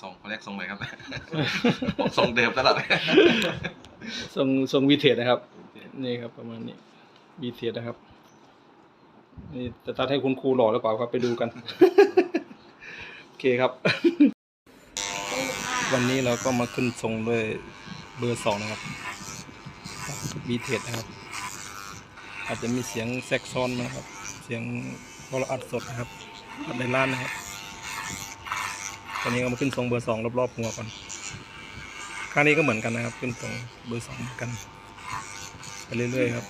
ส่งเขาเรียกส่งไหนครับผมส่งเดิมตลอดทรงทรงวีเทสนะครับ นี่ครับประมาณนี้วีเทสนะครับ นี่จะตัดให้คุณครูหล่อหรือเปล่าครับไปดูกัน โอเคครับ วันนี้เราก็มาขึ้นทรงด้วยเบอร์สองนะครับวีเทสนะครับ อาจจะมีเสียงแซกซ้อนนะครับ เสียงพอเราอัดสดนะครับอัดในร้านนะครับ ตอนนี้ก็มาขึ้นทรงเบอร์สองรอบๆหัวก่อน ข้างนี้ก็เหมือนกันนะครับ ขึ้นทรงเบอร์สองกัน ไปเรื่อยๆครับ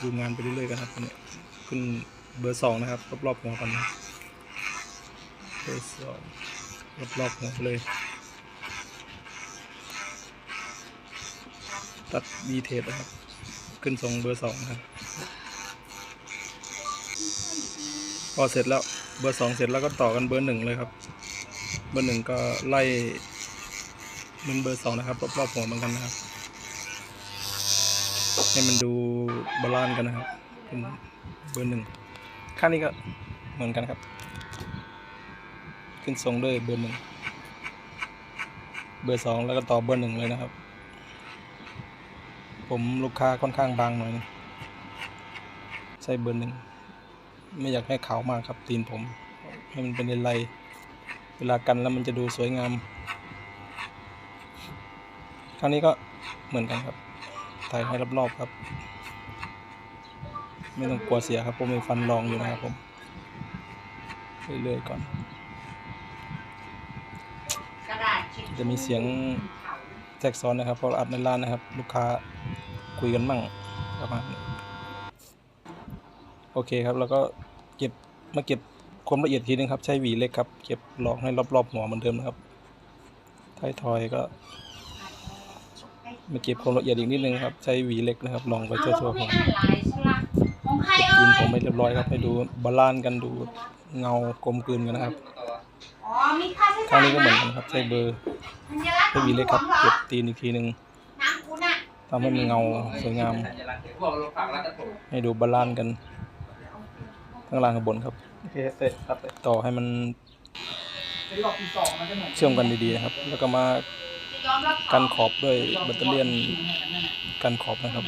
ดูงานไปเรื่อยๆกันครับตอนนี้ขึ้นเบอร์สองนะครับ รอบๆหัวกันนะเบอร์สองรอบๆหัวเลย ตัดวีเทสนะครับ ขึ้นทรงเบอร์สองครับ พอเสร็จแล้วเบอร์สองเสร็จแล้วก็ต่อกันเบอร์หนึ่งเลยครับ เบอร์หนึ่งก็ไล่เหมันเบอร์สองนะครับรอบๆหัวเหมือนกันนะครับ ให้มันดูบาลานซ์กันนะครับเป็นเบอร์หนึ่งข้างนี้ก็เหมือนกันครับ ขึ้นทรงด้วยเบอร์หนึ่งเบอร์สองแล้วก็ต่อเบอร์หนึ่งเลยนะครับ ผมลูกค้าค่อนข้างบางหน่อยนะใช้เบอร์หนึ่ง ไม่อยากให้ขาวมากครับตีนผม ให้มันเป็นลายเวลากันแล้วมันจะดูสวยงามครั้งนี้ก็เหมือนกันครับถ่ายให้รอบๆครับ ไม่ต้องกลัวเสียครับ ผมมีฟันรองอยู่นะครับผมเรื่อยๆก่อน จะมีเสียงแทรกซ้อนนะครับ เพราะอัดในร้านนะครับ ลูกค้าคุยกันมั่งประมาณนี้โอเคครับ แล้วก็ เก็บมาเก็บความละเอียดทีนึงครับ ใช้หวีเล็กครับ เก็บลองให้รอบๆหัวเหมือนเดิมนะครับท้ายทอยก็มาเก็บความละเอียดอีกนิดนึงครับ ใช้หวีเล็กนะครับลองไปเอาทั่แล้ววก็ๆไม่ของอ่านลายใช่ไหมของใครเอ่กินยผมไปเรียบร้อยครับให้ดูบาลานซ์กันดูเงากลมกลืนกันนะครับอ๋อมีค่าใช้ครั้จ่างยนี้ก็เหมือนกันครับ ใช้เบอร์สัญลักษณ์ขใช้องหวีหลเล็กวครับงเหรอเก็บตีนอีกทีนึงน้ำคุณอะทำให้มันเงาสวยงาม ให้ดูบาลานซ์กัน ข้างล่างข้างบนครับ โอเคเสร็จครับเสร็จต่อให้มันเป็นรอบที่สองมันจะเหมือนเชื่อมกันดีๆนะครับ แล้วก็มาจะยอมรับกันขอบด้วยแบตเตอรี่ยนกันขอบนะครับ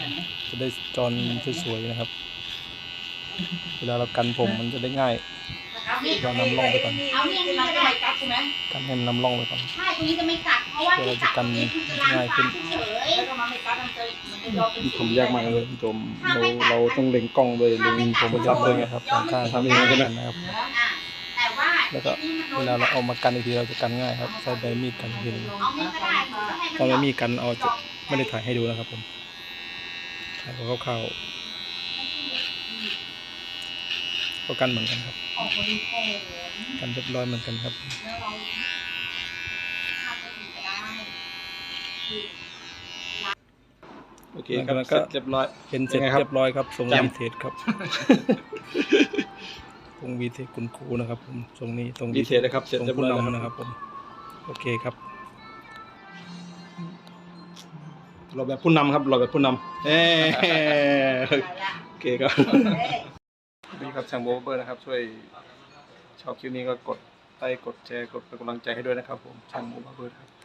จะได้จอนสวยๆนะครับ เวลาเรากันผมมันจะได้ง่ายเอา มีดเรานำร่องไปก่อน เอามีดนี่ก็ได้กัดใช่ไหมกันให้มันนำร่องไปก่อน ใช่ตรงนี้จะไม่กัด เพราะว่าที่กัดตรงนี้คือจะล้างง่ายานกเฉยแล้วก็มันไม่กัดมันจะมันจะยอมเป็นผมยากมากเลยคุณผู้ชมเราเราต้องเล็งกล้องด้วยเล็งผมจับด้วยไงครับข้างทำอย่างนี้ใช่ไหม นะครับ อะแต่ว่าแล้วก็เวลาเราเอามากันอีกทีเราจะกันง่ายครับใช้ใบมีดกันอีกทีหนึงเอามีดก็ได้หรือให้ตอนมันไม่มีกันเอาจะไม่ได้ถ่ายให้ดูนะครับผมถ่ายคร่าวๆก็กันเหมือนกันครับ ออกบริโภคกันเรียบร้อยเหมือนกันครับ แล้วเราทำจะดีก็ได้โอเคคครัรับบก็ก็เรียบร้อยเป็นเสร็จยังไงครับเรียบร้อยครับทรงแจ่มวีเทสครับทรงวีเทสคุณครูนะครับผมทรงนี้ทรงดีเทสนะครับเสร็จทรงเรียบผู้ร้อยแล้วนำนะครับผม โอเคครับเราแบบผู้นำครับเราแบบผู้นำเอ้โอเคครับเอ้ย นี่ครับช่างโบเบอร์นะครับ ช่วยชอบคลิปนี้ก็กดไลค์กดแชร์กดเป็นกำลังใจให้ด้วยนะครับผมช่างโบเบอร์ครับ